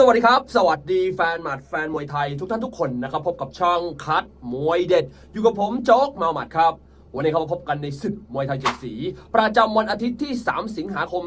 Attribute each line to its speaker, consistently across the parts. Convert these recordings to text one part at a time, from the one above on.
Speaker 1: สวัสดีครับ สวัสดีแฟนหมัดแฟนมวยไทยทุกท่านทุกคนนะครับ พบกับช่องคัดมวยเด็ด อยู่กับผมโจ๊กมาหมัดครับ วันนี้เขามาพบกันในศึกมวยไทยเจ็ดสี ประจำวันอาทิตย์ที่ 3 สิงหาคม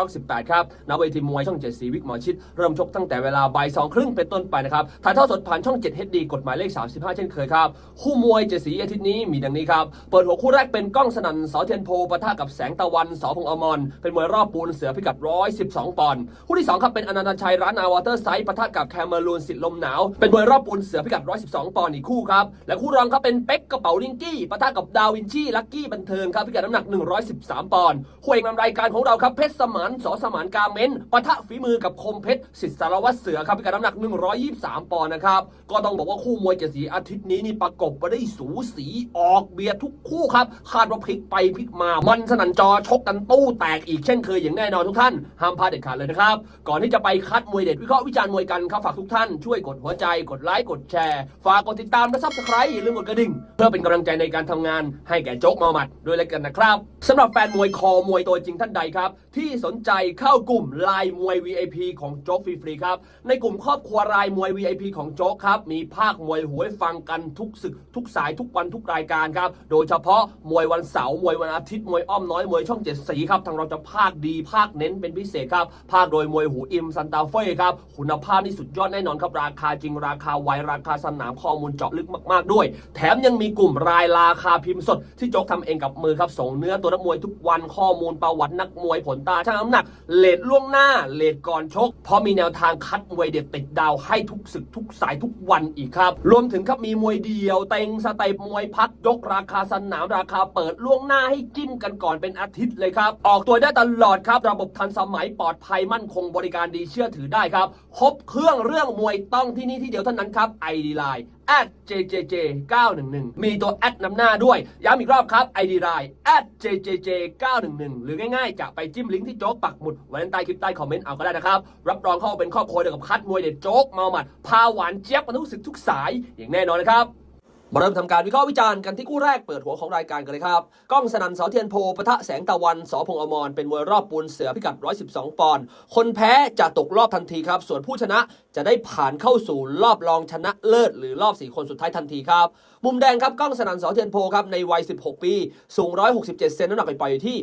Speaker 1: 2518 ครับณเวทีมวยช่องเจ็ดสีวิกหมอชิด เริ่มชกตั้งแต่เวลาบ่ายสองครึ่งเป็นต้นไปนะครับ ถ่ายทอดสดผ่านช่อง7 HD กฎหมายเลข 35 เช่นเคยครับ คู่มวยเจ็ดสีอาทิตย์นี้มีดังนี้ครับ เปิดหัวคู่แรกเป็นก้องสนั่นสอเทียนโพปะทะกับแสงตะวันสอพงอมรเป็นมวยรอบปูนเสือพิกัด 112 ปอนด์คู่ที่สองครับเป็นอนันตชัยร้านนาวอเตอร์ไซด์ปะทะกับแคมเมรูนสิทธิ์ลมหนาวเป็นมวยรอบปูนเสือพิกัด 112 ปอนด์อีกคู่ครับและคู่รองครับเป็นเป็กกระเป๋าลิงกี้ปะทะกับดาวินชี่ลักกี้บันเทิงครับพิกัดน้ำหนัก 113 ปอนด์คู่เอกนำรายการของเราครับเพชรสมานสอสมานกาเมนปะทะฝีมือกับคมเพชรสิทธิสารวัตรเสือครับพิกัดน้ำหนัก 123 ปอนด์นะครับก็ต้องบอกว่าคู่มวยเจ็ดสีอาทิตย์นี้นี่ประกบมาได้สูสีออกเบียดทุกคู่ครับคาดว่าพลิกไปพลิกมามันสนันจอชกกันตู้แตกอีกเช่นเคยอย่างแน่นอนทุกท่านห้ามพลาดเด็ดขาดเลยนะครับก่อนที่จะไปคัดมวยเด็ดวิเคราะห์วิจารณ์มวยกันครับฝากทุกท่านช่วยกดหัวใจกดไลค์กดแชร์ฝากกดติดตามและซับสไครต์อย่าลืมกดกระดิ่ง เพื่อเป็นกำลังใจในการทำงานใให้แก่โจ๊กมาหมัดด้วยแล้วกันนะครับสำหรับแฟนมวยคอมวยตัวจริงท่านใดครับ ที่สนใจเข้ากลุ่มไลน์มวย VIP ของโจ๊กฟรีๆครับในกลุ่มครอบครัวรายมวย VIP ของโจ๊กครับมีภาคมวยหวยฟังกันทุกศึก ทุกสายทุกวันทุกรายการครับโดยเฉพาะมวยวันเสาร์มวยวันอาทิตย์มวยอ้อมน้อยมวยช่องเจ็ดสีครับทางเราจะภาคดีภาคเน้นเป็นพิเศษครับภาคโดยมวยหูอิมซันตาเฟ่ครับคุณภาพนี่สุดยอดแน่นอนครับราคาจริงราคาไวราคาสนามข้อมูลเจาะลึกมาก ๆ ด้วย แถมยังมีกลุ่มรายราคาพิมพ์สดที่โจ๊กทำเองกับมือครับส่งเนื้อตัวนักมวยทุกวันข้อมูลประวัตินักมวยผลตาช่างน้ำหนักเลทล่วงหน้าเลทก่อนชก เพราะมีแนวทางคัดมวยเด็ดติดดาวให้ทุกศึกทุกสายทุกวันอีกครับ รวมถึงครับมีมวยเดียวเต็งสเต็ปมวยพักยกราคาสนามราคาเปิดล่วงหน้าให้จิ้มกันก่อนเป็นอาทิตย์เลยครับ ออกตัวได้ตลอดครับ ระบบทันสมัยปลอดภัยมั่นคงบริการดีเชื่อถือได้ครับครบเครื่องเรื่องมวยต้องที่นี่ที่เดียวเท่านั้นครับ ID Line at jjj 911มีตัว at นำหน้าด้วย ย้ำอีกรอบครับ ID Line at jjj 911หรือง่ายๆ จะไปจิ้มลิงก์ที่โจ๊กปักหมุดไว้ใต้คลิปใต้คอมเมนต์เอาก็ได้นะครับ รับรองเข้าเป็นครอบครัวเดียวกับคัดมวยเด็ดโจ๊กเมาหมัด พาหวานเจี๊ยบกันทุกสึกทุกสายอย่างแน่นอนนะครับ มาเริ่มทำการวิเคราะห์วิจารณ์กันที่คู่แรกเปิดหัวของรายการกันเลยครับ ก้องสนันเสาเทียนโพปะทะแสงตะวันสอพงอมรเป็นมวยรอบปูนเสือพิกัด 112 ปอนด์คนแพ้จะตกรอบทันทีครับ ส่วนผู้ชนะจะได้ผ่านเข้าสู่รอบรองชนะเลิศหรือรอบ 4 คนสุดท้ายทันทีครับ มุมแดงครับก้องสนันสาเทียนโพครับในวัย 16 ปี สูง 167 เซนน้ำหนักไปปล่อยอยู่ที่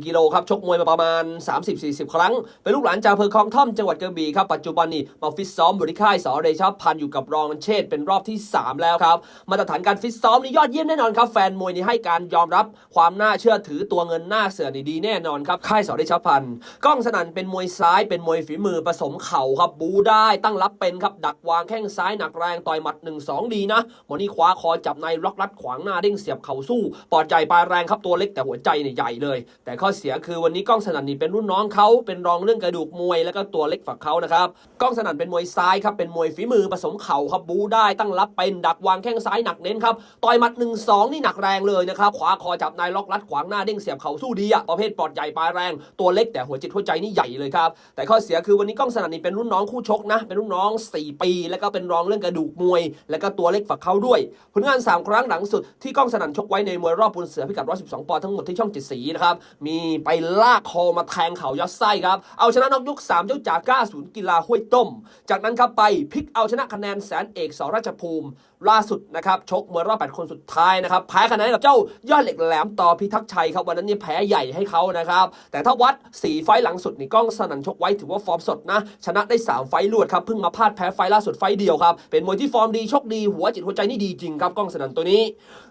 Speaker 1: 54 กิโลครับชกมวยมาประมาณ 30-40 ครั้ง เป็นลูกหลานจากอำเภอคลองท่อมจังหวัดกระบี่ครับปัจจุบันนี้มาฟิตซ้อมบริค่ายสอเดชาพันอยู่กับรองเชษเป็นรอบที่ 3 แล้วครับมาตรฐานการฟิตซ้อมนี่ยอดเยี่ยมแน่นอนครับแฟนมวยนี่ให้การยอมรับความน่าเชื่อถือตัวเงินหน้าเสือนี่ดีแน่นอนครับค่ายสอเดชาพันก้องสนั่นเป็นมวยซ้ายเป็นมวยฝีมือผสมเข่าครับบูได้ตั้งรับเป็นครับดักวางแข้งซ้ายหนักแรงต่อยหมัด 1-2 ดีนะวันนี้คว้าคอจับในล็อกรัดขวางหน้าเด้งเสียบเข่าสู้ปอดใจปลายแรงครับตัวเล็กแต่หัวใจเนี่ยใหญ่เลย แต่ข้อเสียคือวันนี้ก้องสนั่นนี่เป็นรุ่นน้องเขาเป็นรองเรื่องกระดูกมวยแล้วก็ตัวเล็กฝักเขานะครับก้องสนั่นเป็นมวยซ้ายครับเป็นมวยฝีมือผสมเข่าครับบูได้ตั้งรับเป็นดักวางแข้งซ้ายหนักเน้นครับต่อยหมัด1-2นี่หนักแรงเลยนะครับขวาคอจับในล็อกรัดขวางหน้าเด้งเสียบเข่าสู้ดีอะประเภทปอดใหญ่ปลายแรงตัวเล็กแต่หัวจิตหัวใจนี่ใหญ่เลยครับแต่ข้อเสียคือวันนี้ก้องสนั่นนี่เป็นรุ่นน้องคู่ชกนะเป็นรุ่นน้อง 4 ปี แล้วก็เป็นรองเรื่องกระดูกมวย แล้วก็ตัวเล็กฝักเขาด้วยผลงาน 3 ครั้งหลังสุดที่ก้องสนั่นชกไว้ในมวยรอบปูนเสือพิกัด 112 ปอนด์ทั้งหมดที่ช่องจ็ดสีนะครับ มีไปลากคอมาแทงเข่ายัดไส้ครับ เอาชนะนอกยก3เจ้าจาก้าศูนย์กีฬาห้วยต้ม จากนั้นครับไปพลิกเอาชนะคะแนนแสนเอกสราชภูมิ ล่าสุดนะครับชกมวยรอบ 8 คนสุดท้ายนะครับแพ้คะแนนกับเจ้ายอดเหล็กแหลมต่อพิทักษ์ชัยครับวันนั้นนี่แพ้ใหญ่ให้เขานะครับแต่ถ้าวัด4ไฟหลังสุดนี่ก้องสนั่นชกไว้ถือว่าฟอร์มสดนะชนะได้ 3 ไฟลวดครับเพิ่งมาพลาดแพ้ไฟล่าสุดไฟเดียวครับเป็นมวยที่ฟอร์มดีชกดีหัวจิตหัวใจนี่ดีจริงครับกล้องสนั่นตัวนี้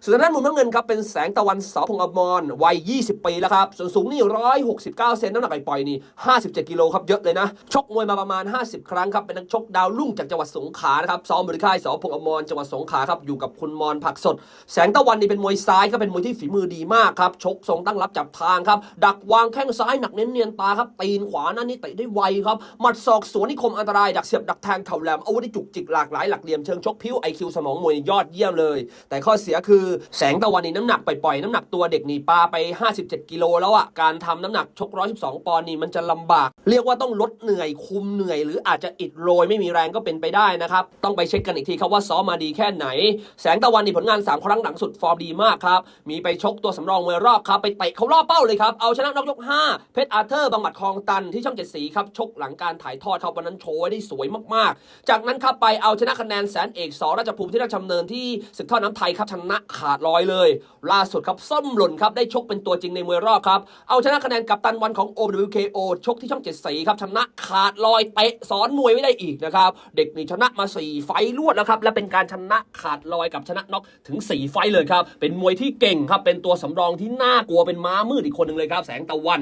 Speaker 1: ส่วนด้านมุมน้ำเงินครับเป็นแสงตะวันสอพงอมรวัย 20 ปีแล้วครับ ส่วนสูงนี่ 169 เซนน้ำหนักปล่อยนี่ 57 กิโลครับเยอะเลยนะ ชกมวยมาประมาณ 50 ครั้งครับ เป็นนักชกดาวรุ่งจากจังหวัดสงขลานะครับ ซ้อมบริค่ายสอพงอมรจังหวัดสงขลาครับ อยู่กับคุณมรผักสด แสงตะวันนี่เป็นมวยซ้ายครับ เป็นมวยที่ฝีมือดีมากครับ ชกทรงตั้งรับจับทางครับ ดักวางแข้งซ้ายหนักเน้นเนียนตาครับ ตีนขวานั่นนี่เตะได้ไวครับ หมัดศอกสวนนี่คมอันตราย ดักเสียบดักแทงเข่าแหลมอาวุธที่จุกจิกหลากหลายหลักเหลี่ยมเชิงชกพิ้วไอคิวสมองมวยยอดเยี่ยมเลยเลย แต่ข้อเสียคือแสงตะวันนี่น้ำหนักปล่อยๆน้ำหนักตัวเด็กนี่ปาไป 57 กิโลแล้วอะการทำน้ำหนักชก 112 ปอนด์นี่มันจะลำบาก เรียกว่าต้องลดเหนื่อยคุมเหนื่อย หรืออาจจะอิดโรยไม่มีแรงก็เป็นไปได้นะครับ ต้องไปเช็คกันอีกทีครับว่าซ้อมมาดีแค่ไหน แสงตะวันนี่ผลงาน 3 ครั้งหลังสุดฟอร์มดีมากครับ มีไปชกตัวสำรองมวยรอบครับ ไปเตะเขารอบเป้าเลยครับ เอาชนะนอกยก 5 เพชรอาร์เธอร์บางหมัดคลองตันที่ช่องเจ็ดสีครับ ชกหลังการถ่ายทอดครับวันนั้นโชว์ได้สวยมากๆ จากนั้นครับไปเอาชนะคะแนนแสนเอกสราชภูมิที่ราชดำเนินที่ศึกท่อน้ำไทยครับชนะขาดลอยเลย ล่าสุดครับส้มหล่นครับได้ชกเป็นตัวจริงในมวยรอบครับ เอาชนะคะแนนกับตันวันของ OWKO ชกที่ช่องเจ็ดสีครับชนะขาดลอยเตะสอนมวยไม่ได้อีกนะครับ เด็กนี่ชนะมา4ไฟล์รวดแล้วครับและเป็นการชนะขาดลอยกับชนะน็อกถึง4ไฟเลยครับเป็นมวยที่เก่งครับเป็นตัวสำรองที่น่ากลัวเป็นม้ามืดอีกคนหนึ่งเลยครับ แสงตะวัน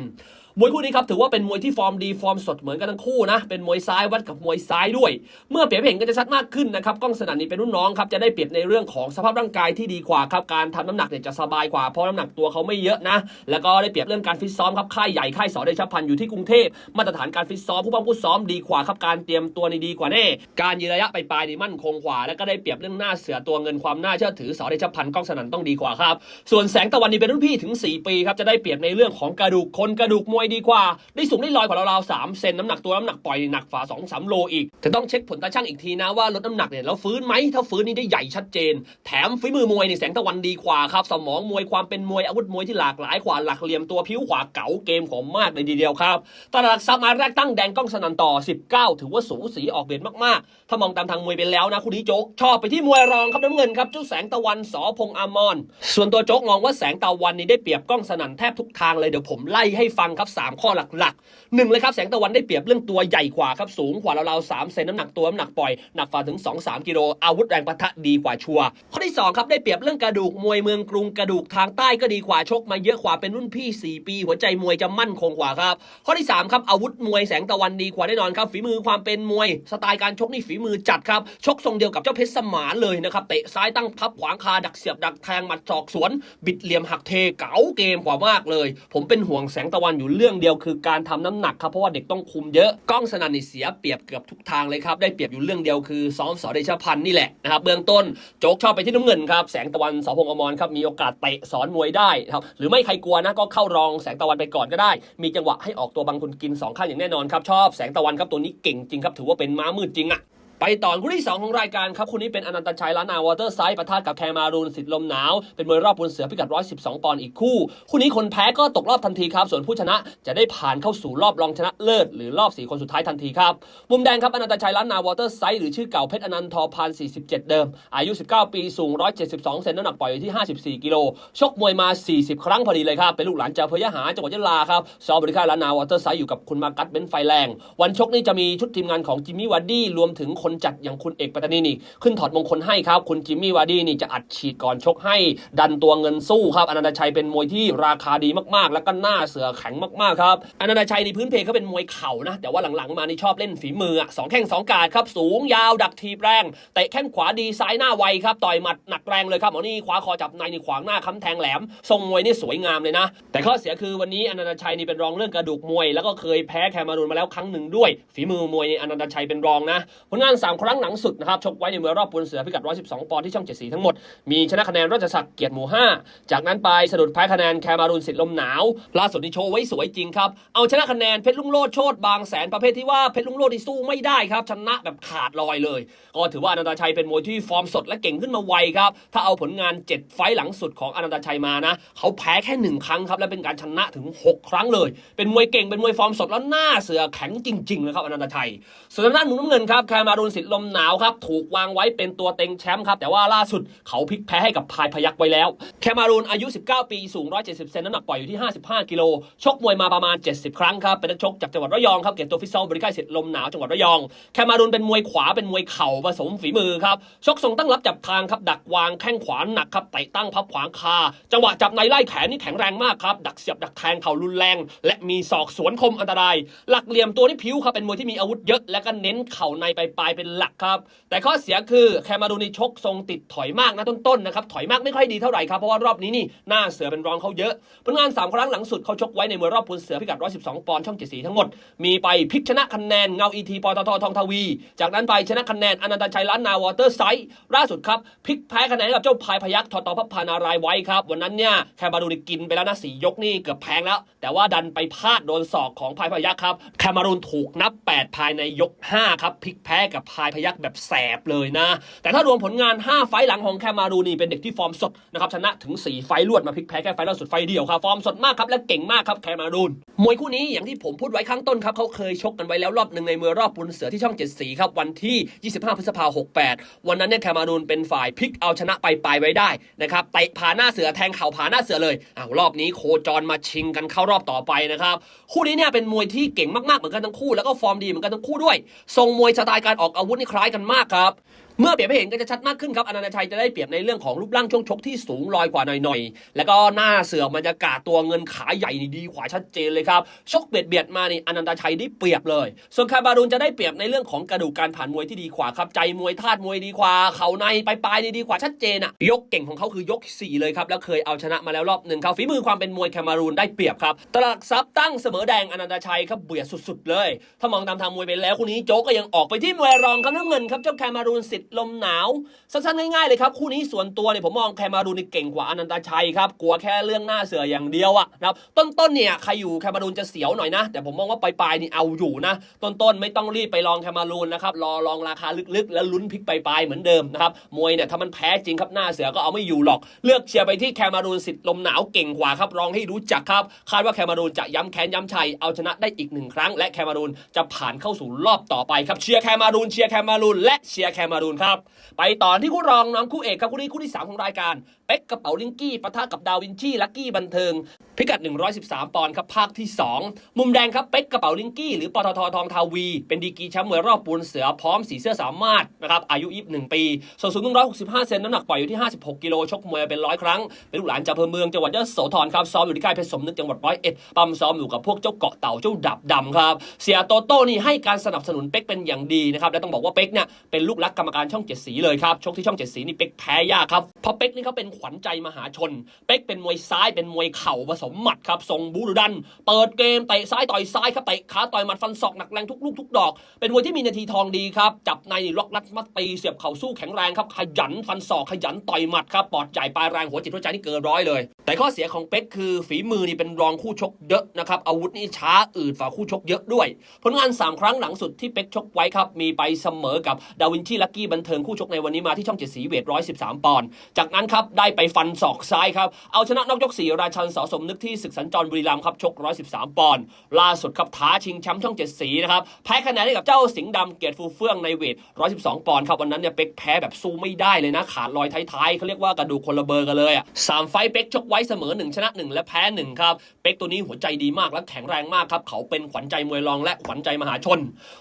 Speaker 1: มวยคู่นี้ครับถือว่าเป็นมวยที่ฟอร์มดีฟอร์มสดเหมือนกันทั้งคู่นะเป็นมวยซ้ายวัดกับมวยซ้ายด้วย เมื่อเปรียบเห็นก็จะชัดมากขึ้นนะครับกล้องสนั่นนี่เป็นรุ่นน้องครับจะได้เปรียบในเรื่องของสภาพร่างกายที่ดีกว่าครับการทำน้ำหนักเนี่ยจะสบายกว่าเพราะน้ำหนักตัวเขาไม่เยอะนะแล้วก็ได้เปรียบเรื่องการฟิตซ้อมครับค่ายใหญ่ค่ายสอเดชพันธ์อยู่ที่กรุงเทพมาตรฐานการฟิตซ้อมผู้บังผู้ซ้อมดีกว่าครับการเตรียมตัวนี่ดีกว่าแน่การยืนระยะไปปลายนี่มั่นคงกว่า แล้วก็ได้เปรียบเรื่องหน้าเสือตัวเงินความน่าเชื่อถือสอเดชพันธ์ก้องสนั่นต้องดีกว่าครับส่วนแสงตะวันนี่เป็นรุ่นพี่ถึง 4 ปีครับจะได้เปรียบในเรื่องของกระดูกคนกระดูกมวยดีกว่า ได้สูงได้ลอยกว่าราๆสามเซนน้ำหนักตัวน้ำหนักปล่อยหนักฝ่า2องสามโลอีกแต่ต้องเช็คผลตาช่างอีกทีนะว่าลดน้ำหนักเนี่ยแล้วฟื้นไหมถ้าฟื้นนี่ได้ใหญ่ชัดเจน แถมฝีมือมวยนี่แสงตะวันดีกว่าครับสมองมวยความเป็นมวยอาวุธมวยที่หลากหลายกว่าหลักเหลี่ยมตัวผิวขวาเก๋าเกมของมากเลยทีเดียวครับตลาดหลักทรัพย์มาแรกตั้งแดงกล้องสนันต่อ 19 ถือว่าสูสีออกเด่นมากๆ ถ้ามองตามทางมวยไปแล้วนะคุณนี้โจ๊กชอบไปที่มวยรองครับน้ำเงินครับเจ้าแสงตะวันสอพงอามอน ส่วนตัวโจ๊กมองว่าแสงตะวันนี่ได้เปรียบกล้องสนันแทบทุกทางเลยเดี๋ยวผมไล่ให้ฟังครับสามข้อหลักๆหนึ่งเลยครับแสงตะวันได้เปรียบเรื่องตัวใหญ่กว่าครับสูงกว่าเราๆสามเซนน้ำหนักตัวน้ำหนักปล่อยหนักฝ่าถึง 2-3 กิโลอาวุธแรงปะทะดีกว่าชัวร์ข้อที่สองครับได้เปรียบเรื่องกระดูกมวยเมืองกรุงกระดูกทางใต้ก็ดีกว่าชกมาเยอะกว่าเป็นรุ่นพี่ 4 ปี หัวใจมวยจะมั่นคงกว่าครับข้อที่สามครับอาวุธมวยแสงตะวันดีกว่าแน่นอนครับฝีมือความเป็นมวย สไตล์การชกนี่ฝีมือจัดครับชกทรงเดียวกับเจ้าเพชรสมานเลยนะครับเตะซ้ายตั้งทับขวางคาดักเสียบดักแทงหมัดศอกสวน บิดเหลี่ยมหักเทเก๋าเกมกว่ามากเลย ผมเป็นห่วงแสงตะวันอยู่เรื่องเดียวคือการทำน้ำหนักครับเพราะว่าเด็กต้องคุมเยอะกล้องสนั่นนี่เสียเปรียบเกือบทุกทางเลยครับได้เปรียบอยู่เรื่องเดียวคือซ้อมสอเดชพันธ์นี่แหละนะครับเบื้องต้นโจ๊กชอบไปที่น้ำเงินครับแสงตะวันสพงอมรครับมีโอกาสเตะสอนมวยได้ครับหรือไม่ใครกลัวนะก็เข้ารองแสงตะวันไปก่อนก็ได้ มีจังหวะให้ออกตัวบางคนกินสองข้างอย่างแน่นอนครับชอบแสงตะวันครับตัวนี้เก่งจริงครับถือว่าเป็นม้ามืดจริงอะ ไปต่อคู่ที่ 2 ของรายการครับคู่นี้เป็นอนันตชัยล้านนาวอเตอร์ไซด์ปะทะกับแคมารูนสิทธิ์ลมหนาว เป็นมวยรอบปูนเสือพิกัด 112 ปอนด์อีกคู่ คู่นี้คนแพ้ก็ตกรอบทันทีครับ ส่วนผู้ชนะจะได้ผ่านเข้าสู่รอบรองชนะเลิศ หรือรอบ 4 คนสุดท้ายทันทีครับ มุมแดงครับอนันตชัยล้านนาวอเตอร์ไซด์หรือชื่อเก่าเพชรอนันทอพัน47 เดิม อายุ 19 ปีสูง 172 เซนน้ำหนักปล่อยอยู่ที่ 54 กิโลชกมวยมา 40 ครั้งพอดีเลยครับเป็นลูกหลานเจ้าพญาหาจังหวัดยะลาครับซ้อมบริการล้านนาวอเตอร์ไซด์อยู่กับคุณมากัตเบนไฟแรง วันชกนี่จะมีชุดทีมงานของจิมมี่วัดดี้รวมถึงคนจัดอย่างคุณเอกปัตตานีนี่ขึ้นถอดมงคลให้ครับ คุณจิมมี่วาร์ดี้นี่จะอัดฉีดก่อนชกให้ ดันตัวเงินสู้ครับอนันตชัยเป็นมวยที่ราคาดีมากๆ แล้วก็หน้าเสือแข็งมากๆครับอนันตชัยในพื้นเพเขาเป็นมวยเข่านะแต่ว่าหลังๆมานี่ชอบเล่นฝีมืออะสองแข้งสองกาดครับสูงยาวดักทีแรงเตะแข้งขวาดีซ้ายหน้าไวครับต่อยหมัดหนักแรงเลยครับหมอนี่ขวาคอจับในนี่ขวางหน้าค้ำแทงแหลมทรงมวยนี่สวยงามเลยนะ แต่ข้อเสียคือวันนี้อนันตชัยนี่เป็นรองเรื่องกระดูกมวย แล้วก็เคยแพ้แคมารูนมาแล้วครั้งหนึ่งด้วย ฝีมือมวยอนันตชัยเป็นรองนะผลงานสามครั้งหลังสุดนะครับชกไว้ในมวยรอบปูนเสือพิกัด 112 ปอนด์ที่ช่องเจ็ดสีทั้งหมด มีชนะคะแนนราชศักดิ์เกียรติหมู่ 5 จากนั้นไปสะดุดแพ้คะแนนแคมารูนสิทธิ์ลมหนาว ล่าสุดนี่โชว์ไว้สวยจริงครับ เอาชนะคะแนนเพชรลุงโลดโชดบางแสนประเภทที่ว่าเพชรลุงโลดที่สู้ไม่ได้ครับชนะแบบขาดลอยเลย ก็ถือว่าอนันตชัยเป็นมวยที่ฟอร์มสดและเก่งขึ้นมาไวครับถ้าเอาผลงาน 7 ไฟหลังสุดของอนันตชัยมานะเขาแพ้แค่หนึ่งครั้งครับและเป็นการชนะถึง 6 ครั้งเลย เป็นมวยเก่งเป็นมวยฟอร์มสดแล้วหน้าเสือแข็งจริงๆนะครับอนันตชัยส่วนด้านมุมน้ำเงินครับแคมารูนสิทธิ์ลมหนาวครับ ถูกวางไว้เป็นตัวเต็งแชมป์ครับ แต่ว่าล่าสุดเขาพลิกแพ้ให้กับพายพยักไว้แล้ว แคมารูนอายุ 19 ปี สูง 170 เซนน้ำหนักปล่อยอยู่ที่ 55 กิโล ชกมวยมาประมาณ 70 ครั้งครับ เป็นนักชกจากจังหวัดระยองครับ เก็บตัวฟิตซ้อมบริการเสร็จลมหนาวจังหวัดระยอง แคมารูนเป็นมวยขวา เป็นมวยเข่าผสมฝีมือครับ ชกทรงตั้งรับจับทางครับ ดักวางแข้งขวาหนักครับ เตะตั้งพับขวางคา จังหวะจับในไล่แขนนี่แข็งแรงมากครับ ดักเสียบดักแทงเข่ารุนแรง และมีศอกสวนคมอันตราย หลักเหลี่ยมตัวนี่ผิวครับ เป็นมวยที่มีอาวุธเยอะและก็เน้นเข่าในไปลายายเป็นหลักครับ แต่ข้อเสียคือแคมารูนี่ชกทรงติดถอยมากนะต้นๆนะครับถอยมากไม่ค่อยดีเท่าไหร่ครับเพราะว่ารอบนี้นี่หน้าเสือเป็นรองเขาเยอะผลงาน3ครั้งหลังสุดเขาชกไว้ในมวยรอบปูนเสือพิกัด 112 ปอนด์ช่องเจ็ดสีทั้งหมด มีไปพลิกชนะคะแนนเงาอีทีปตททองทวี จากนั้นไปชนะคะแนนอนันตชัยล้านนาวอเตอร์ไซด์ล่าสุดครับพลิกแพ้คะแนนกับเจ้าพายพยักทอตอพับพานารายไว้ครับวันนั้นเนี่ยแคมารูนี่กินไปแล้วนะสียกนี่เกือบแพงแล้ว แต่ว่าดันไปพลาดโดนศอกของพายพยักครับแคมารูนถูกนับ 8 ภายในยก 5 ครับพลิกแพ้กับพายพยักแบบแสบเลยนะ แต่ถ้ารวมผลงาน 5 ไฟหลังของแคมารูนนี่เป็นเด็กที่ฟอร์มสดนะครับชนะถึง 4 ไฟลวดมาพลิกแพ้แค่ไฟล่าสุดไฟเดียวครับฟอร์มสดมากครับและเก่งมากครับแคมารูนมวยคู่นี้อย่างที่ผมพูดไว้ข้างต้นครับเขาเคยชกกันไว้แล้วรอบหนึ่งในเมวยรอบปุนเสือที่ช่องเจ็ดสีครับวันที่ 25 พฤษภาคม 68 วันนั้นเนี่ยแคมารูนเป็นฝ่ายพลิกเอาชนะไปปลายไว้ได้นะครับเตะผ่าหน้าเสือแทงเข่าผ่าหน้าเสือเลยอ้าวรอบนี้โคจรมาชิงกันเข้ารอบต่อไปนะครับคู่นี้เนี่ยเป็นมวยที่เก่งมากๆเหมือนกันทั้งคู่แล้วก็ฟอร์มดีเหมือนกันทั้งคู่ด้วยทรงมวยสไตล์การออกอาวุธนี่คล้ายกันมากครับ เมื่อเปรียบให้เห็นก็จะชัดมากขึ้นครับอนันตชัยจะได้เปรียบในเรื่องของรูปร่างช่วงชกที่สูงลอยกว่าหน่อยๆ แล้วก็หน้าเสือบรรยากาศตัวเงินขาใหญ่นี่ดีกว่าชัดเจนเลยครับชกเบียดเบียดมานี่อนันตชัยได้เปรียบเลย ส่วนคาบารุนจะได้เปรียบในเรื่องของกระดูกการผ่านมวยที่ดีกว่าครับใจมวยธาตุมวยดีกว่าเข่าในปลายปลายนี่ดีกว่าชัดเจนอะยกเก่งของเขาคือยกสี่เลยครับแล้วเคยเอาชนะมาแล้วรอบหนึ่งครับฝีมือความเป็นมวยแคมารูนได้เปรียบครับตลาดซับตั้งเสมอแดงอนันตชัยครับเบียดสุดๆเลย ถ้ามองตามทางมวยไปแล้วคู่นี้โจ๊กก็ยังออกไปที่มวยรองครับน้ำเงินครับเจ้าแคมารูนสิทธิลมหนาวสั้นๆง่ายๆเลยครับคู่นี้ส่วนตัวเนี่ยผมมองแคมารูนเก่งกว่าอนันตชัยครับกลัวแค่เรื่องหน้าเสืออย่างเดียวอะนะครับต้นๆเนี่ยใครอยู่แคมารูนจะเสียวหน่อยนะ แต่ผมมองว่าปลายๆนี่เอาอยู่นะ ต้นๆไม่ต้องรีบไปลองแคมารูนนะครับรอลองราคาลึกๆ แล้วลุ้นพลิกปลายๆเหมือนเดิมนะครับมวยเนี่ยถ้ามันแพ้จริงครับหน้าเสือก็เอาไม่อยู่หรอก เลือกเชียร์ไปที่แคมารูนสิทธิ์ลมหนาวเก่งกว่าครับลองให้รู้จักครับคาดว่าแคมารูนจะย้ำแค้นย้ำชัยเอาชนะได้อีกหนึ่งครั้ง และแคมารูนจะผ่านเข้าสู่รอบต่อไปครับเชียร์แคมารูนเชียร์แคมารูนและเชียร์แคมารูนครับ ไปต่อที่คู่รองน้องคู่เอกครับคู่นี้คู่ที่สามของรายการ เป็กกระเป๋าลิงกี้ปะทะกับดาวินชีลักกี้บันเทิง พิกัด 113 ปอนด์ครับภาคที่ 2 มุมแดงครับเป็กกระเป๋าลิงกี้หรือปตททองทาวี เป็นดีกีแชมป์มวยรอบปูนเสือพร้อมสีเสื้อสามารถนะครับอายุ21ปีส่วนสูง165 เซนน้ำหนักปล่อยอยู่ที่ 56 กิโลชกมวยเป็นร้อยครั้ง เป็นลูกหลานจากอำเภอเมืองจังหวัดยะโสธรครับซ้อมอยู่ที่ค่ายเพชรสมนึกจังหวัดร้อยเอ็ดปั๊มซ้อมอยู่กับพวกเจ้าเกาะเต่าเจ้าดับดำครับเสียโตโต้นี่ให้การสนับสนุนเป็กเป็นอย่างดีนะครับและต้องบอกว่าเป็กเนี่ยเป็นลูกรักกรรมการช่องเจ็ดสีเลยครับชกที่ช่องเจ็ดสีนี่เป็กแพ้ยากครับเพราะเป็กนี่เขาเป็นขวัญใจมหาชน เป็กเป็นมวยซ้ายเป็นมวยเข่าผสมหมัดครับทรงบูรุดัน เปิดเกมเตะซ้ายต่อยซ้ายครับเตะขาต่อยหมัดฟันศอกหนักแรงทุกลูกทุกดอก เป็นมวยที่มีนาทีทองดีครับจับในล็อกรัดมัดตีเสียบเข่าสู้แข็งแรงครับขยันฟันศอกขยันต่อยหมัดครับปอดใหญ่ปลายแรงหัวจิตหัวใจนี่เกินร้อยเลย แต่ข้อเสียของเป็กคือฝีมือนี่เป็นรองคู่ชกเยอะนะครับอาวุธนี่ช้าอืดฝ่าคู่ชกเยอะด้วย ผลงาน 3 ครั้งหลังสุดที่เป็กชกไว้ครับมีไปเสมอกับดาวินชีลักกี้บันเทิงคู่ชกในวันนี้มาที่ช่องเจ็ดสีเวท113ปอนด์จากนั้นครับได้ไปฟันศอกซ้ายครับ เอาชนะนอกยกสี่ราชันสอสมนึกที่ศึกสัญจรบุรีรัมย์ครับชก 113 ปอนด์ล่าสุดครับท้าชิงแชมป์ช่องเจ็ดสีนะครับแพ้คะแนนให้กับเจ้าสิงห์ดำเกียรติฟูเฟื่องในเวท 112 ปอนด์ครับวันนั้นเนี่ยเป็กแพ้แบบสู้ไม่ได้เลยนะขาดลอยท้ายๆเขาเรียกว่ากระดูกคนละเบอร์กันเลยอะสามไฟเป็กชกไว้เสมอ 1 ชนะ 1 และแพ้1ครับเป็กตัวนี้หัวใจดีมากและแข็งแรงมากครับเขาเป็นขวัญใจมวยรองและขวัญใจมหาชน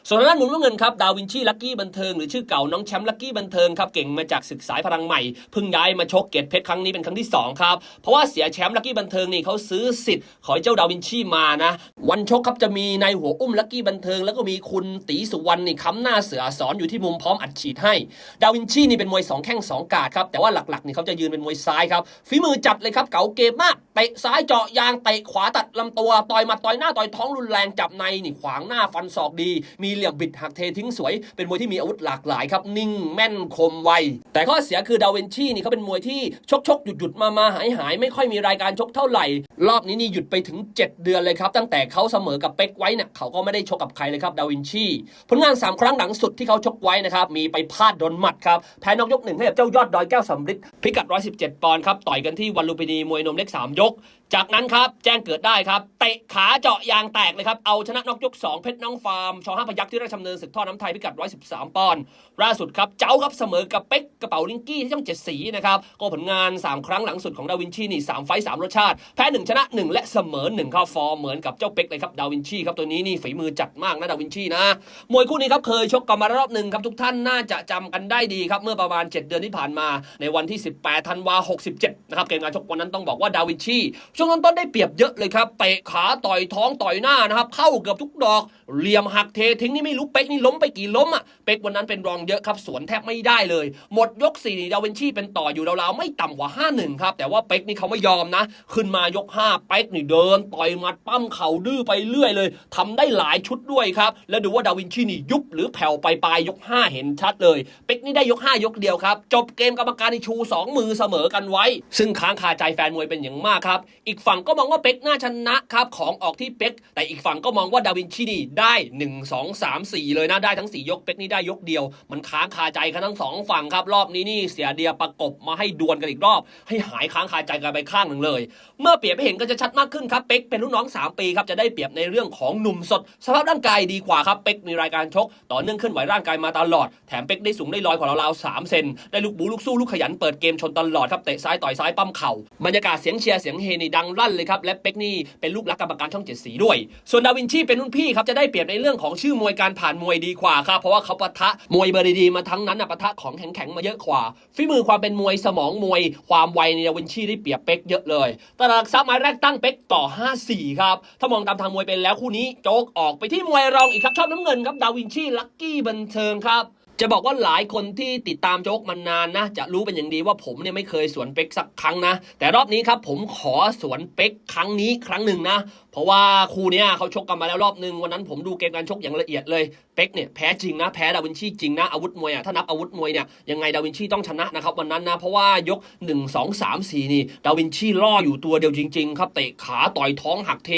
Speaker 1: ส่วนด้านหมุนเงินครับดาวินชีลักกี้บันเทิงหรือชื่อเก่าน้องแชมป์ลักกี้บันเทิงครับเก่งมาจากศึกสายพลังใหม่เพิ่งย้ายมาชกเกียรติเพชรครั้งนี้เป็นครั้งที่สองครับ เพราะว่าเสียแชมป์ลักกี้บันเทิงนี่เขาซื้อสิทธิ์ขอให้เจ้าดาวินชีมานะ วันชกครับจะมีในหัวอุ้มลักกี้บันเทิง แล้วก็มีคุณตีสุวรรณนี่ค้ำหน้าเสือสอนอยู่ที่มุมพร้อมอัดฉีดให้ ดาวินชีนี่เป็นมวยสองแข้งสองกาดครับแต่ว่าหลักๆนี่เขาจะยืนเป็นมวยซ้ายครับฝีมือจัดเลยครับเก๋าเกมมากเตะซ้ายเจาะยางเตะขวาตัดลำตัวต่อยหมัดต่อยหน้าต่อยท้องรุนแรงจับในนี่ขวางหน้าฟันศอกดี มีเหลี่ยมบิดหักเททิ้งสวย เป็นมวยที่มีอาวุธหลากหลายครับนิ่งแม่นคมไวแต่ข้อเสียคือดาวินชีนี่เขาเป็นมวยที่ชกชกหยุดหยุดมามาหายหายไม่ค่อยมีรายการชกเท่าไหร่ รอบนี้นี่หยุดไปถึง 7 เดือนเลยครับตั้งแต่เขาเสมอกับเป็กไว้เนี่ยเขาก็ไม่ได้ชกกับใครเลยครับดาวินชีผลงาน 3 ครั้งหลังสุดที่เขาชกไว้นะครับมีไปพลาดโดนหมัดครับแพ้นอกยกหนึ่งให้กับเจ้ายอดดอยแก้วสำริดพิกัด 117 ปอนด์ครับต่อยกันที่วันลุมพินีมวยนมเล็ก 3 ยก จากนั้นครับแจ้งเกิดได้ครับเตะขาเจาะยางแตกเลยครับเอาชนะนอกยก 2 เพชรน้องฟาร์มชอห้าพยักษ์ที่ราชดำเนินศึกท่อน้ำไทยพิกัด 113 ปอนด์ล่าสุดครับเจ้าครับเสมอกับเป็กกระเป๋าลิงกี้ที่ช่องเจ็ดสีนะครับก็ผลงาน 3 ครั้งหลังสุดของดาวินชีนี่ 3 ไฟต์3รสชาติ แพ้ 1 ชนะ 1 และเสมอ1เข้าฟอร์มเหมือนกับเจ้าเป็กเลยครับดาวินชีครับตัวนี้นี่ฝีมือจัดมากนะดาวินชีนะมวยคู่นี้ครับเคยชกกันมารอบหนึ่งครับทุกท่านน่าจะจำกันได้ดีครับเมื่อประมาณ 7 เดือนที่ผ่านมา ในวันที่ 18ธันวา67นะครับเกมการชกวันนั้นต้องบอกว่าดาวินชีช่วงต้นๆได้เปรียบเยอะเลยครับเตะขาต่อยท้องต่อยหน้านะครับเข้าเกือบทุกดอก เหลี่ยมหักเททิ้งนี่ไม่รู้เป๊กนี่ล้มไปกี่ล้มอะเป๊กวันนั้นเป็นรองเยอะครับสวนแทบไม่ได้เลย หมดยก4ี่ดาวินชีเป็นต่ออยู่ราวๆไม่ต่ำกว่า 5-1 ครับ แต่ว่าเป๊กนี่เขาไม่ยอมนะ ขึ้นมายก 5 เป๊กนี่เดิน ต่อยหมัดปั้มเข่าดื้อไปเรื่อยเลยทำได้หลายชุดด้วยครับ แล้วดูว่าดาวินชีนี่ยุบหรือแผ่วไปปลายยก 5 เห็นชัดเลย เป๊กนี่ได้ยก 5 ยกเดียวครับ จบเกมกรรมการในชู 2 มือเสมอกันไว้ ซึ่งค้างคาใจแฟนมวยเป็นอย่างมากครับอีกฝั่งก็มองว่าเป๊กน่าชนะครับของออกที่เป๊กแต่อีกฝั่งก็มองว่าดาวินชีนี่ได้ 1 2 3 4 เลยนะได้ทั้ง 4 ยกเป๊กนี่ได้ยกเดียว มันค้างคาใจกันทั้งสองฝั่งครับรอบนี้นี่เสียเดียประกบมาให้ดวลกันอีกรอบ ให้หายค้างคาใจกันไปข้างหนึ่งเลย เมื่อเปรียบให้เห็นก็จะชัดมากขึ้นครับเป๊กเป็นรุ่นน้อง 3 ปีครับจะได้เปรียบในเรื่องของหนุ่มสด สภาพร่างกายดีกว่าครับเป๊กมีรายการชก ต่อเนื่องเคลื่อนไหวร่างกายมาตลอดแถมเป๊กได้สูงได้ลอยกว่าเราราวๆสามเซนได้ลูกบูลูกสู้ลูกขยันเปิดเกมชนตลอดครับเตะซ้ายต่อยซ้ายปั้มเข่าบรรยากาศเสียงเชียร์เสียงเฮนี่ดังลั่นเลยครับและเป๊กนี่เป็นลูกรักกรรมการช่องเจ็ดสีด้วย ส่วนดาวินชีเป็นรุ่นพี่ครับจะได้เปรียบในเรื่องของชื่อมวยการผ่านมวยดีกว่าครับเพราะว่าเขาปะทะมวยเบอร์ดีมาทั้งนั้นนะปะทะของแข็งๆมาเยอะกว่าฝีมือความเป็นมวยสมองมวย ความไวในดาวินชีได้เปรียบเป๊กเยอะเลยตลาดซับไม้แรกตั้งเป๊กต่อ 5-4 ครับถ้ามองตามทางมวยเป็นแล้วคู่นี้โจ๊กออกไปที่มวยรองอีกครับชอบน้ำเงินครับดาวินชีลักกี้บันเทิงครับ จะบอกว่าหลายคนที่ติดตามโจ๊กมานานนะ จะรู้เป็นอย่างดีว่าผมเนี่ยไม่เคยสวนเป็กสักครั้งนะ แต่รอบนี้ครับผมขอสวนเป็กครั้งนี้ครั้งหนึ่งนะเพราะว่าคู่เนี้ยเขาชกกันมาแล้วรอบหนึ่งวันนั้นผมดูเกมการชกอย่างละเอียดเลยเป็กเนี่ยแพ้จริงนะแพ้ดาวินชีจริงนะอาวุธมวยอะถ้านับอาวุธมวยเนี่ยยังไงดาวินชีต้องชนะนะครับวันนั้นนะเพราะว่ายก 1 2 3 4 นี่ดาวินชีล่ออยู่ตัวเดียวจริง ๆ ครับเตะขาต่อยท้องหักเท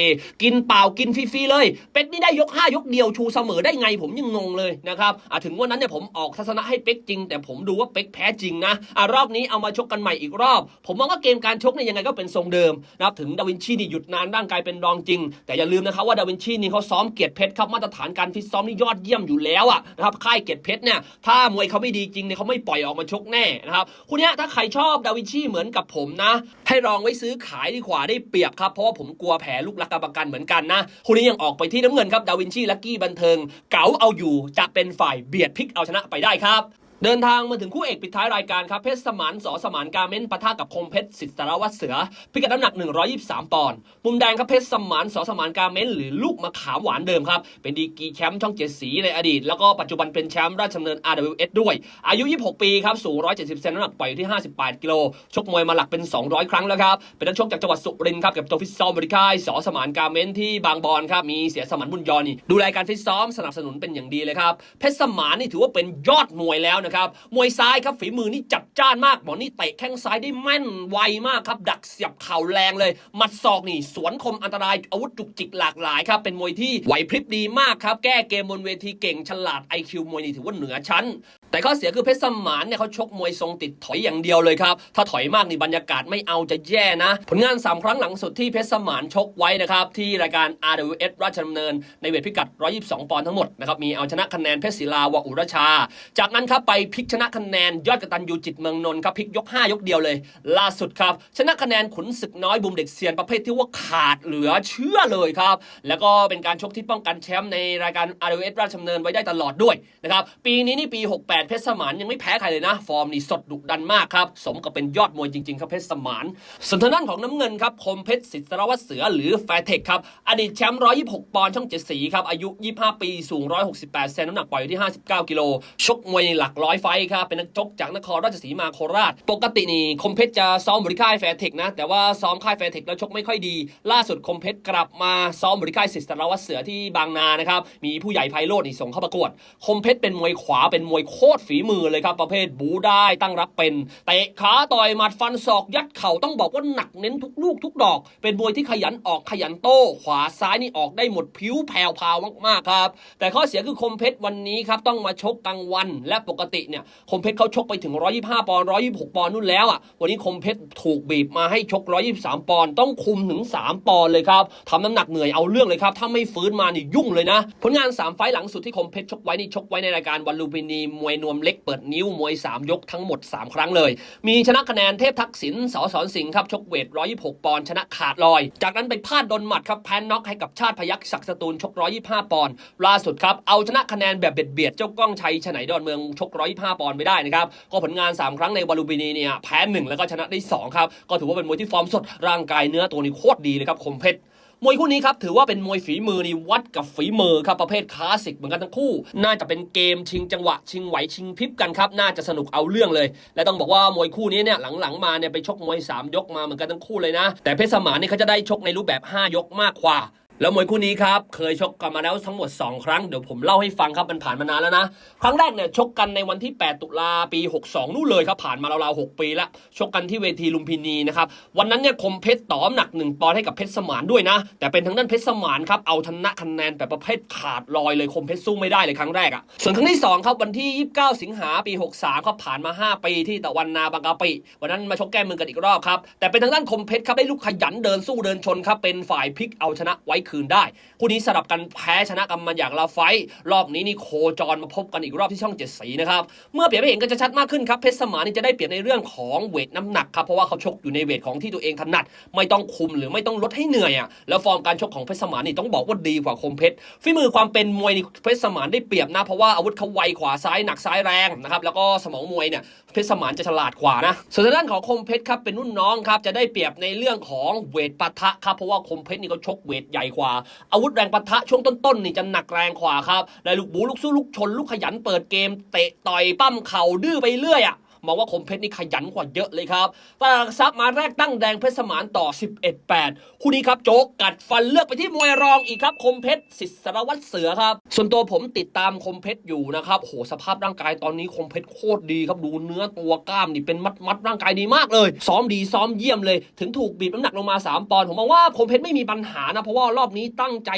Speaker 1: กินเปล่ากินฟรีๆเลย เป็กนี่ได้ยก 5 ยกเดียวชูเสมอได้ไงผมยังงงเลยนะครับอะถึงวันนั้นเนี่ยผมออกทัศนะให้เป็กจริง แต่ผมดูว่าเป็กแพ้จริงนะอะรอบนี้เอามาชกกันใหม่อีกรอบ ผมมองว่าเกมการชกเนี่ยยังไงก็เป็นทรงเดิมนะครับถึงดาวินชีนี่หยุดนานร่างกายเป็นรองจริง แต่อย่าลืมนะครับว่าดาวินชีนี่เขาซ้อมเกียรติเพชรครับมาตรฐานการฟิตซ้อมนี่ยอดเยี่ยมอยู่แล้วอะนะครับค่ายเกียรติเพชรเนี่ยถ้ามวยเขาไม่ดีจริงเนี่ยเขาไม่ปล่อยออกมาชกแน่นะครับคุณเนี้ยถ้าใครชอบดาวินชีเหมือนกับผมนะ ให้ลองไว้ซื้อขายดีกว่าได้เปรียบครับเพราะว่าผมกลัวแผลลูกรักกรรมการเหมือนกันนะคุณนี้ยังออกไปที่น้ำเงินครับดาวินชีลักกี้บันเทิง เก๋าเอาอยู่จะเป็นฝ่ายเบียดพลิกเอาชนะไปได้ครับ เดินทางมาถึงคู่เอกปิดท้ายรายการครับเพชรสมานสอสมานกาเมนปะทะกับคมเพชรสิทธสารวัตรเสือ พิกัดน้ำหนัก 123 ปอนด์มุมแดงครับเพชรสมานสอสมานกาเมนหรือลูกมะขามหวานเดิมครับ เป็นดีกีแชมป์ช่องเจ็ดสีในอดีต แล้วก็ปัจจุบันเป็นแชมป์ราชดำเนิน RWS ด้วย อายุ 26 ปีครับ สูง 170 เซนน้ำหนักปล่อยอยู่ที่ 58 กิโล ชกมวยมาหลักเป็น 200 ครั้งแล้วครับ เป็นนักชกจากจังหวัดสุรินทร์ครับกับตัวฟิตซ้อมบริค่ายสอสมานกาเมนที่บางบอนครับมีเสียสมานบุญยอนี่ดูแลการฟิตซ้อมสนับสนุนเป็นอย่างดีเลยครับเพชรสมานนี่ถือว่าเป็นยอดมวยแล้วนะครับ มวยซ้ายครับฝีมือนี่จัดจ้านมาก หมอนี่เตะแข้งซ้ายได้แม่นไวมากครับ ดักเสียบเข่าแรงเลยหมัดศอกนี่สวนคมอันตรายอาวุธจุกจิกหลากหลายครับ เป็นมวยที่ไหวพริบดีมากครับ แก้เกมบนเวทีเก่งฉลาด IQ มวยนี่ถือว่าเหนือชั้น แต่ข้อเสียคือเพชรสมานเนี่ยเขาชกมวยทรงติดถอยอย่างเดียวเลยครับ ถ้าถอยมากนี่บรรยากาศไม่เอาจะแย่นะ ผลงาน 3 ครั้งหลังสุดที่เพชรสมานชกไว้นะครับ ที่รายการ RWS ราชดำเนิน ในเวทพิกัด 122 ปอนด์ทั้งหมดนะครับ มีเอาชนะคะแนนเพชรศิลาวอุรชา จากนั้นครับไปพลิกชนะคะแนนยอดกตันยูจิตเมืองนนท์ครับพลิกยก 5 ยกเดียวเลย ล่าสุดครับชนะคะแนนขุนศึกน้อยบุมเด็กเซียนประเภทที่ว่าขาดเหลือเชื่อเลยครับแล้วก็เป็นการชกที่ป้องกันแชมป์ในรายการ RWS ราชดำเนินไว้ได้ตลอดด้วยนะครับปีนี้นี่ปี 68เพชรสมานยังไม่แพ้ใครเลยนะ ฟอร์มนี่สดดุดันมากครับ สมกับเป็นยอดมวยจริงๆ ครับเพชรสมานส่วนทางด้านของน้ำเงินครับคมเพชรสิทธรารวัตรเสือหรือแฟเทคครับ อดีตแชมป์126 ปอนด์ช่องเจ็ดสีครับ อายุ 25 ปี สูง 168 เซนน้ำหนักปล่อยอยู่ที่ 59 กิโล ชกมวยหลักร้อยไฟครับ เป็นนักชกจากนครราชสีมาโคราช ปกตินี่คมเพชรจะซ้อมบริค่ายแฟเทคนะ แต่ว่าซ้อมค่ายแฟเทคแล้วชกไม่ค่อยดี ล่าสุดคมเพชรกลับมาซ้อมบริค่ายสิทธรารวัตรเสือที่บางนานะครับ มีผู้ใหญ่ไพโรจน์นี่ส่งเข้าประกวด คมเพชรเป็นมวยขวาเป็นมวยโคตรฝีมือเลยครับ ประเภทบูได้ตั้งรับเป็นเตะขาต่อยหมัดฟันศอกยัดเข่าต้องบอกว่าหนักเน้นทุกลูกทุกดอก เป็นมวยที่ขยันออกขยันโต้ ขวาซ้ายนี่ออกได้หมดผิวแผ่วพาวมากๆครับ แต่ข้อเสียคือคมเพชรวันนี้ครับต้องมาชกกลางวัน และปกติเนี่ยคมเพชรเขาชกไปถึง 125 ปอนด์126 ปอนด์นู่นแล้วอะวันนี้คมเพชรถูกบีบมาให้ชก 123 ปอนด์ต้องคุมถึง 3 ปอนด์เลยครับทำน้ำหนักเหนื่อยเอาเรื่องเลยครับถ้าไม่ฟื้นมานี่ยุ่งเลยนะ ผลงาน 3 ไฟล์หลังสุดที่คมเพชรชกไว้นี่ชกไว้ในรายการวันลูพินีมวยนวมเล็กเปิดนิ้วมวย 3 ยกทั้งหมด 3 ครั้งเลย มีชนะคะแนนเทพทักษิณสอสอนสิงห์ครับชกเวท 126 ปอนด์ชนะขาดลอย จากนั้นไปพลาดโดนหมัดครับแพ้น็อกให้กับชาติพยักศักสตูลชก 125 ปอนด์ล่าสุดครับเอาชนะคะแนนแบบเบียดเบียดเจ้าก้องชัยฉไนดอนเมืองชก 125 ปอนด์ไปได้นะครับก็ผลงาน 3 ครั้งในวาลูบินีเนี่ยแพ้1แล้วก็ชนะได้2ครับก็ถือว่าเป็นมวยที่ฟอร์มสดร่างกายเนื้อตัวนี้โคตรดีเลยครับคมเพชร มวยคู่นี้ครับถือว่าเป็นมวยฝีมือนี่วัดกับฝีมือครับประเภทคลาสสิกเหมือนกันทั้งคู่ น่าจะเป็นเกมชิงจังหวะชิงไหวชิงพริบกันครับน่าจะสนุกเอาเรื่องเลย และต้องบอกว่ามวยคู่นี้เนี่ยหลังๆมาเนี่ยไปชกมวย 3 ยกมาเหมือนกันทั้งคู่เลยนะ แต่เพชรสมานนี่เขาจะได้ชกในรูปแบบ 5 ยกมากกว่า แล้วมวยคู่นี้ครับ เคยชกกันมาแล้วทั้งหมด 2 ครั้ง เดี๋ยวผมเล่าให้ฟังครับ มันผ่านมานานแล้วนะ ครั้งแรกเนี่ยชกกันในวันที่ 8 ตุลาปี 62 นู่นเลยครับ ผ่านมาราวๆ 6 ปีแล้ว ชกกันที่เวทีลุมพินีนะครับ วันนั้นเนี่ยคมเพชรต่อน้ำหนัก1ปอนด์ให้กับเพชรสมานด้วยนะ แต่เป็นทางด้านเพชรสมานครับ เอาชนะคะแนนแบบประเภทขาดลอยเลยคมเพชรสู้ไม่ได้เลยครั้งแรกอะ่ะ ส่วนครั้งที่2ครับวันที่ 29 สิงหาปี 63ครับผ่านมา 5 ปีที่ตะวันนาบางกะปิ วันนั้นมาชกแก้มือกันอีกรอบครับ แต่เป็นทางด้านคมเพชรครับได้ลูกขยันเดินสู้เดินชนครับเป็นฝ่ายพลิกเอาชนะไว้คืนได้ คู่นี้สลับกันแพ้ชนะกันมาอย่างละไฟต์รอบนี้นี่โคจรมาพบกันอีกรอบที่ช่องเจ็ดสีนะครับ เมื่อเปรียบให้เห็นกันจะชัดมากขึ้นครับ เพชรสมานนี่จะได้เปรียบในเรื่องของเวทน้ำหนักครับ เพราะว่าเขาชกอยู่ในเวทของที่ตัวเองถนัด ไม่ต้องคุมหรือไม่ต้องลดให้เหนื่อยอะ แล้วฟอร์มการชกของเพชรสมานนี่ต้องบอกว่าดีกว่าคมเพชร ฝีมือความเป็นมวยนี่เพชรสมานได้เปรียบนะ เพราะว่าอาวุธเขาไวขวาซ้ายหนักซ้ายแรงนะครับ แล้วก็สมองมวยเนี่ยเพชรสมานจะฉลาดกว่านะ ส่วนทางด้านของคมเพชรครับเป็นรุ่นน้องครับจะได้เปรียบในเรื่องของเวทปะทะครับเพราะว่าคมเพชรนี่เขาชกเวทใหญ่กว่า อาวุธแรงปะทะช่วงต้นๆนี่จะหนักแรงกว่าครับและลูกบูลูกสู้ลูกชนลูกขยันเปิดเกม เตะต่อยปั้มเข่าดื้อไปเรื่อยอะ มองว่าคมเพชรนี่ขยันกว่าเยอะเลยครับตลาดหลักทรัพย์มาแรกตั้งแดงเพชรสมานต่อ 11-8 คู่นี้ครับโจ๊กกัดฟันเลือกไปที่มวยรองอีกครับคมเพชรสิทธิสารวัตรเสือครับ ส่วนตัวผมติดตามคมเพชรอยู่นะครับโหสภาพร่างกายตอนนี้คมเพชรโคตรดีครับดูเนื้อตัวกล้ามนี่เป็นมัดมัดร่างกายดีมากเลย ซ้อมดีซ้อมเยี่ยมเลย ถึงถูกบีบน้ำหนักลงมา 3 ปอนด์ผมมองว่าคมเพชรไม่มีปัญหานะ เพราะว่ารอบนี้ตั้งใจ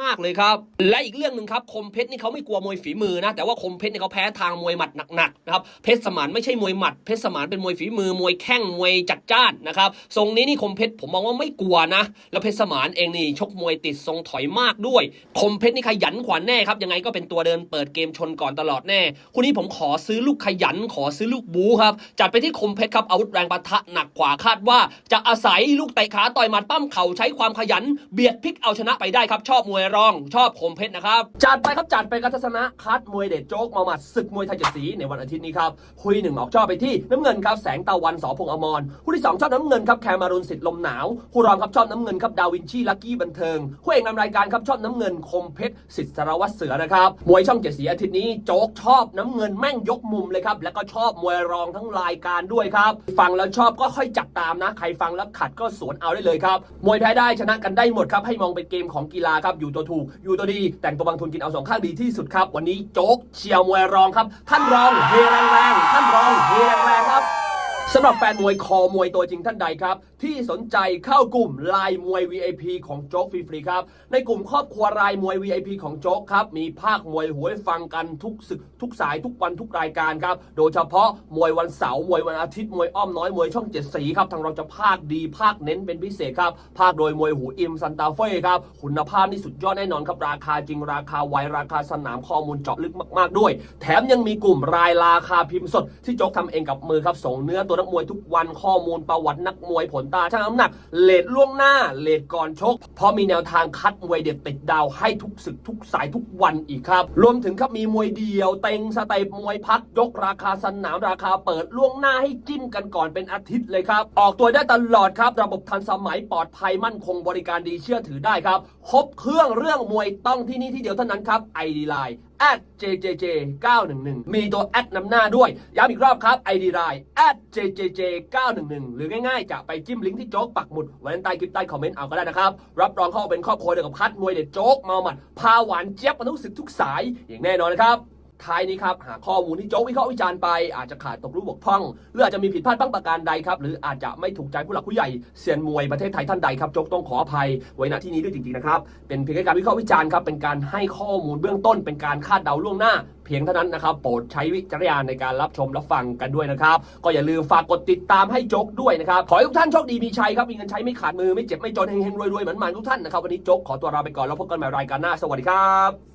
Speaker 1: มากๆเลยครับ และอีกเรื่องหนึ่งครับคมเพชรนี่เขาไม่กลัวมวยฝีมือนะแต่ว่าคมเพชรเนี่ยเขาแพ้ทางมวยหมัดหนักๆนะครับเพชรสมานไม่ใช่วยหมัดเพชรสมานเป็นมวยฝีมือมวยแข้งมวยจัดจ้านนะครับทรงนี้นี่คมเพชรผมมองว่าไม่กลัวนะ แล้วเพชรสมานเองนี่ชกมวยติดทรงถอยมากด้วย คมเพชรนี่ขยันขวัญแน่ครับยังไงก็เป็นตัวเดินเปิดเกมชนก่อนตลอดแน่คู่นี้ผมขอซื้อลูกขยันขอซื้อลูกบูครับจัดไปที่คมเพชรครับอาวุธแรงปะทะหนักกว่าคาดว่า จะอาศัยลูกเตะขาต่อยหมัดปั้มเข่าใช้ความขยัน เบียดพลิกเอาชนะไปได้ครับ ชอบมวยรอง ชอบคมเพชรนะครับจัดไปครับจัดไปกับทัศนะคัดมวยเด็ดโจ๊กมาหมัดศึกมวยไทยเจ็ดสีในวันอาทิตย์นี้ครับคุยหนึ่งออกชอบไปที่น้ำเงินครับแสงตะวันสอพงษ์อมรคู่ที่สองชอบน้ำเงินครับแคมารุนสิทธิ์ลมหนาวคู่รองครับชอบน้ำเงินครับดาวินชีลักกี้บันเทิงคู่เอกนำรายการครับชอบน้ำเงินคมเพชรสิทธิ์สารวัตรเสือนะครับมวยช่องเจ็ดสีอาทิตย์นี้โจ๊กชอบน้ำเงินแม่งยกมุมเลยครับแล้วก็ชอบมวยรองทั้งรายการด้วยครับฟังแล้วชอบก็ค่อยจัดตามนะ ใครฟังแล้วขัดก็สวนเอาได้เลยครับมวยแพ้ได้ชนะกันได้หมดครับให้มองเป็นเกมของกีฬาครับอยู่ตัวถูกอยู่ตัวดี แต่งตัวบางทุนกินเอาสองข้างดีที่สุดครับวันนี้โจ๊กเชียร์มวยรองครับ ท่านรองเฮแรงๆท่านรองเฮแรงๆครับ สำหรับแฟนมวยคอมวยตัวจริงท่านใดครับ ที่สนใจเข้ากลุ่มลายมวย VIP ของโจ๊กฟรีๆครับ ในกลุ่มครอบครัวรายมวย VIP ของโจ๊กครับ มีภาคมวยหวยฟังกันทุกศึกทุกสายทุกวันทุกรายการครับ โดยเฉพาะมวยวันเสาร์มวยวันอาทิตย์มวยอ้อมน้อยมวยช่องเจ็ดสีครับ ทางเราจะภาคดีภาคเน้นเป็นพิเศษครับ ภาคโดยมวยหูอิมซันตาเฟ่ครับคุณภาพนี่สุดยอดแน่นอนครับราคาจริงราคาไวราคาสนามข้อมูลเจาะลึกมาก ๆ ด้วย แถมยังมีกลุ่มรายราคาพิมพ์สดที่โจ๊กทำเองกับมือครับส่งเนื้อตัวนักมวยทุกวันข้อมูลประวัตินักมวยผลตาช่างน้ำหนักเลทล่วงหน้าเลทก่อนชก เพราะมีแนวทางคัดมวยเด็ดติดดาวให้ทุกศึกทุกสายทุกวันอีกครับ รวมถึงครับมีมวยเดียว เต็งสเตปมวยพักยกราคาสนามราคาเปิดล่วงหน้าให้จิ้มกันก่อนเป็นอาทิตย์เลยครับ ออกตัวได้ตลอดครับ ระบบทันสมัยปลอดภัยมั่นคงบริการดีเชื่อถือได้ครับครบเครื่องเรื่องมวยต้องที่นี่ที่เดียวเท่านั้นครับ ID Line at jjj 911มีตัว at นำหน้าด้วย ย้ำอีกรอบครับ ID Line at jjj 911หรือง่ายๆ จะไปจิ้มลิงก์ที่โจ๊กปักหมุดไว้ใต้คลิปใต้คอมเมนต์เอาก็ได้นะครับ รับรองเข้าเป็นครอบครัวเดียวกับคัดมวยเด็ดโจ๊กเมาหมัดพาหวานเจี๊ยบมาทุกศึกทุกสายอย่างแน่นอนนะครับ ท้ายนี้ครับหากข้อมูลที่โจ๊กวิเคราะห์วิจารณ์ไปอาจจะขาดตกรู้บกพร่องหรืออาจจะมีผิดพลาดบ้างประการใดครับ หรืออาจจะไม่ถูกใจผู้หลักผู้ใหญ่เซียนมวยประเทศไทยท่านใดครับโจ๊กต้องขออภัยไว้ณที่นี้ด้วยจริงๆนะครับ เป็นเพียงแค่การวิเคราะห์วิจารณ์ครับเป็นการให้ข้อมูลเบื้องต้น เป็นการคาดเดาล่วงหน้า เพียงเท่านั้นนะครับโปรดใช้วิจารณญาณในการรับชมรับฟังกันด้วยนะครับ ก็อย่าลืมฝากกดติดตามให้โจ๊กด้วยนะครับขอให้ทุกท่านโชคดีมีชัยครับมีเงินใช้ไม่ขาดมือไม่เจ็บไม่จนเฮงๆรวยๆเหมือนมันทุกท่านนะครับวันนี้โจ๊กขอตัวลาไปก่อนแล้วพบกันใหม่รายการหน้าสวัสดีครับ